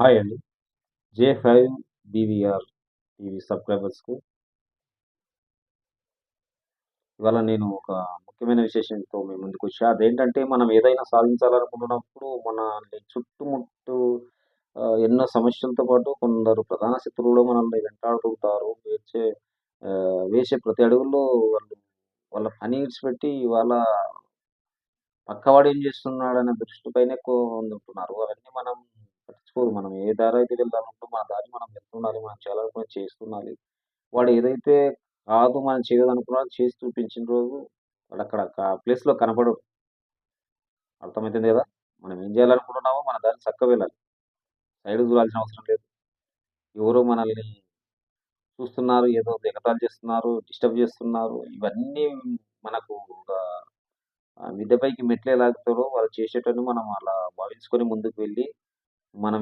Hi అండి. J five BVR TV సబ్‌స్క్రైబర్స్‌కు ఇవాళ నేను ఒక ముఖ్యమైన విశేషంతో మీ ముందుకొచ్చా. అదేంటంటే మనం ఏదైనా సాధించాలనుకున్నప్పుడు మనల్ని చుట్టుముట్టు ఎన్నో సమస్యలతో పాటు కొందరు ప్రధాన శత్రువులు కూడా మనల్ని వెంటాడుతుంటారు. వేచే వేసే ప్రతి అడుగులో వాళ్ళు వాళ్ళ పని ఇడిచిపెట్టి ఇవాళ పక్కవాడు ఏం చేస్తున్నాడనే దృష్టిపైనే ఎక్కువ ఉంటున్నారు. అవన్నీ మనం పట్టించుకోరు. మనం ఏ దారి అయితే వెళ్దామంటూ మన దారి మనం వెళ్తుండాలి. మనం చేయాలనుకున్నది చేస్తుండాలి. వాడు ఏదైతే కాదు మనం చేయలేదనుకున్నాడో చేసి చూపించిన రోజు వాడు అక్కడ ప్లేస్‌లో కనపడడు. అర్థమైతుంది కదా మనం ఏం చేయాలనుకుంటున్నామో మన దారి చక్కగా వెళ్ళాలి. సైడ్ చూడాల్సిన అవసరం లేదు. ఎవరో మనల్ని చూస్తున్నారు, ఏదో ఎగతాళి చేస్తున్నారు, డిస్టర్బ్ చేస్తున్నారు. ఇవన్నీ మనకు ఒక ఆహ్, మెట్లు పైకి వాళ్ళు చేసేటట్టు మనం అలా భావించుకొని ముందుకు వెళ్ళి మనం